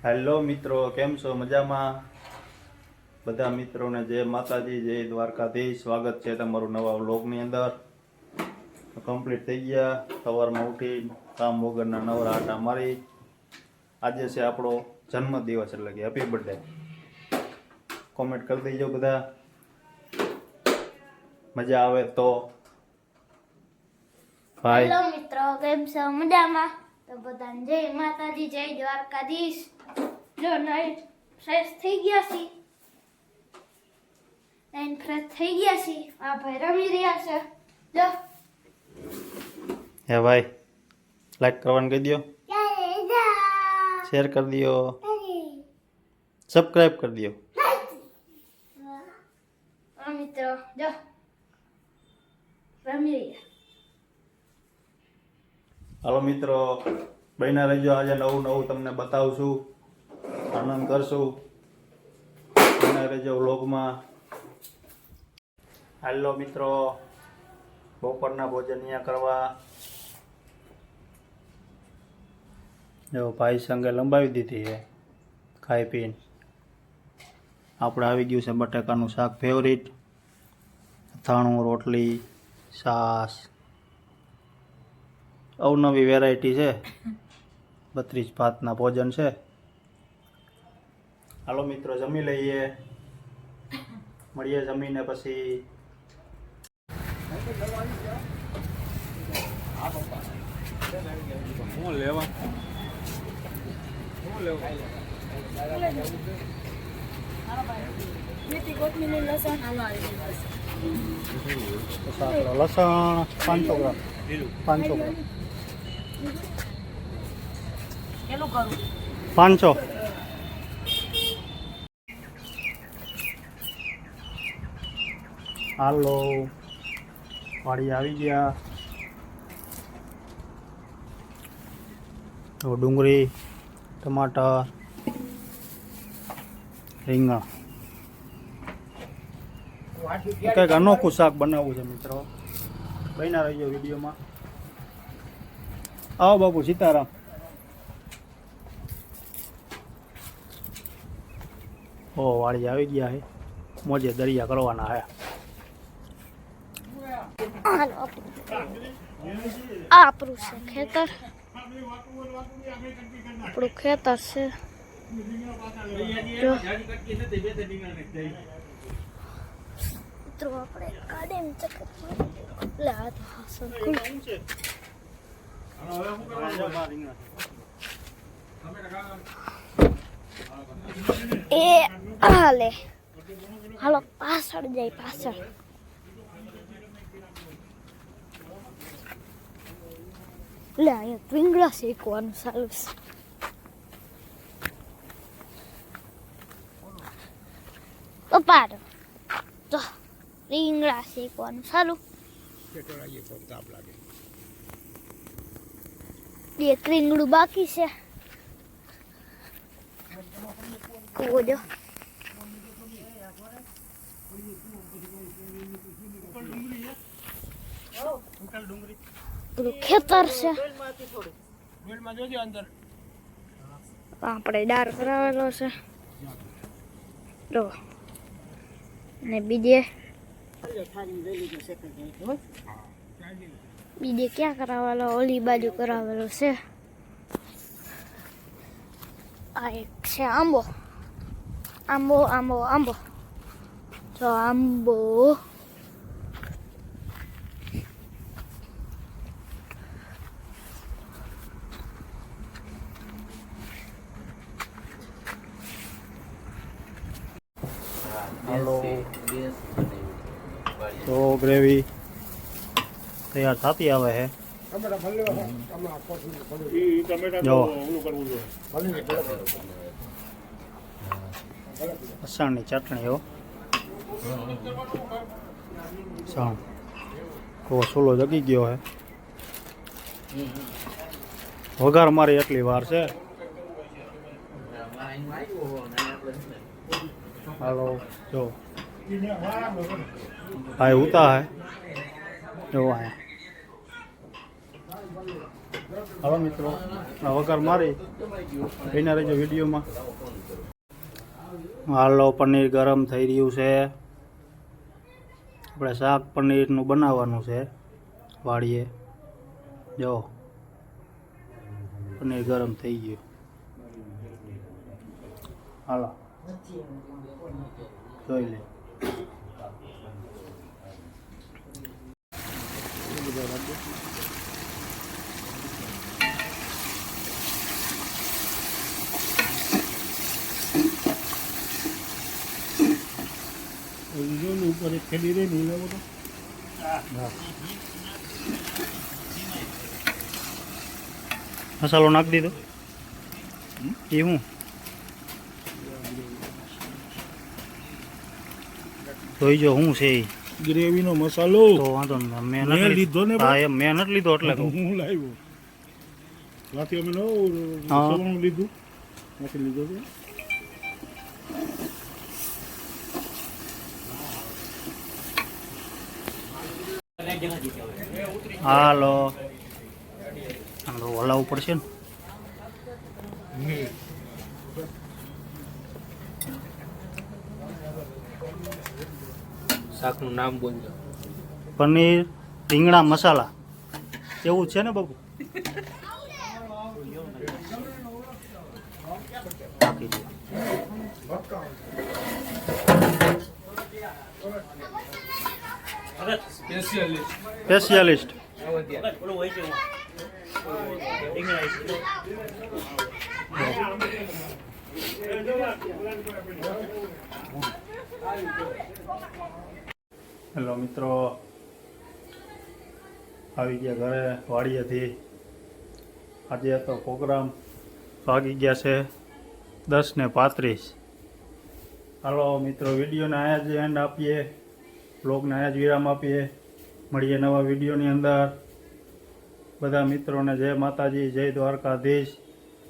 Hello મિત્રો, કેમ છો? મજામાં? બધા મિત્રોને જય માતાજી, જય દ્વારકાધીશ. સ્વાગત છે તમારું નવા વ્લોગની અંદર. કમ્પ્લીટ થઈ ગયા. સવારમાં ઉઠી કામ વગરના નવરા આટા મારી. આજે છે આપણો જન્મદિવસ એટલે કે હેપી બર્થડે કોમેન્ટ કરી દેજો બધા. મજા આવે તો. ભાઈ મિત્રો, કેમ છો? મજામાં? તો બધાને જય માતાજી જય દ્વારકાધીશ. જો નાઈટ ફ્રેશ થઈ ગયા છે. નહીં ફ્રેશ થઈ ગયા છે. આ ભાઈ રમી રહ્યા છે. જો. હે ભાઈ લાઈક કરવાનું કહી દો શેર કરી દો સબસ્ક્રાઇબ કરી દો મિત્રો જો. રમી રહ્યા. હાલો મિત્રો બહેના રહેજો આજે નવું નવું તમને બતાવશું, આનંદ કરશું. બહેના રહેજો વ્લોગમાં. હાલો મિત્રો, બપોરના ભોજન અહીંયા કરવા. જો ભાઈ સંગે લંબાવી દીધી છે ખાઈ પીને. આપણે આવી ગયું છે બટાકાનું શાક ફેવરિટ અથાણું, રોટલી, છાશ. અવનવી વેરાયટી છે. બત્રીસ ભાતના ભોજન છે. હાલો મિત્રો જમી લઈએ. મળીએ જમીને પછી. લસણ પાંચસો ગ્રામ. પાંચસો ગ્રામ. પાંચસો. હાલો. વાડી આવી ગયા. તો ડુંગળી ટમાટર રીંગણ. કંઈક અનોખું શાક બનાવવું છે મિત્રો. બન્યા રહીજો વિડીયોમાં. આવો બાપુ સીતારામ ઓ વાળી આવી ગયા છે મોજે દરિયા કરવાના હે હાલો આ આપણું છે ખેતર આપણું ખેતર છે જો મિત્રો આપણે ગાડીમાં ચક્કર મારી. લે આ તો હાસન ખુલ્લું. એ હાલે હાલો, પાછળ જાય, પાછળ. લે, અહીંયા ટ્વિંગડા શેકવાનું ચાલુ છે. પપ્પા તો રીંગણા શેકવાનું ચાલુ. એક રીંગણું બાકી છે. કોજો ખેતર છે. આપણે ડાર કરાવેલો છે. જો ને બીજે. બીજે ક્યાં કરાવેલો ઓલી બાજુ કરાવેલો છે આ એક છે આંબો આંબો આંબો આંબો તો આંબો હાલો તો ગ્રેવી તૈયાર થતી આવે છે જો લસણની ચટણી હો સણ તો સોલો જગી ગયો હે વઘાર મારી એટલી વાર છે હાલો જો ભાઈ ઉતા હે જો આયા હાલો મિત્રો વઘાર મારી. એના રહેજો વિડીયોમાં. હાલો, પનીર ગરમ થઈ રહ્યું છે. આપણે શાક પનીરનું બનાવવાનું છે. વાળીએ. જો, પનીર ગરમ થઈ ગયું. હાલો. જોઈ લે. ઉપર એક ખેડી રહી નહીં લેવો તો. મસાલો નાખી દીધો. એ હું? જોઈ જો હું છે. ગ્રેવીનો મસાલો. તો વાંધો મેં લીધો. ને હા મેં નથી લીધો એટલે. હું લાવ્યો. રાતે અમે નવું લીધું. નથી લીધો હાલો. આમ તો હલાવવું પડશે ને? શાકનું નામ બોલજો. પનીર રીંગણા મસાલા. એવું છે ને બાબુ બાકી દો. સ્પેશિયલિસ્ટ. સ્પેશિયાલિસ્ટ. હેલો મિત્રો. આવી ગયા ઘરે વાડીએથી. આજે તો પ્રોગ્રામ ભાગી ગયા છે દસ ને પાંત્રીસ. હાલો મિત્રો વિડીયોને આયા જ એન્ડ આપીએ. બ્લોગને આયા જ વિરામ આપીએ. મળીએ નવા વિડીયોની અંદર. બધા મિત્રોને જય માતાજી, જય દ્વારકાધીશ.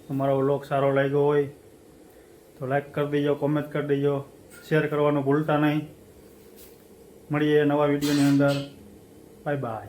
તમારો વ્લોગ સારો લાગ્યો હોય તો લાઈક કરી દેજો કોમેન્ટ કરી દેજો. શેર કરવાનું ભૂલતા નહીં. મળીએ નવા વિડીયોની અંદર. Bye bye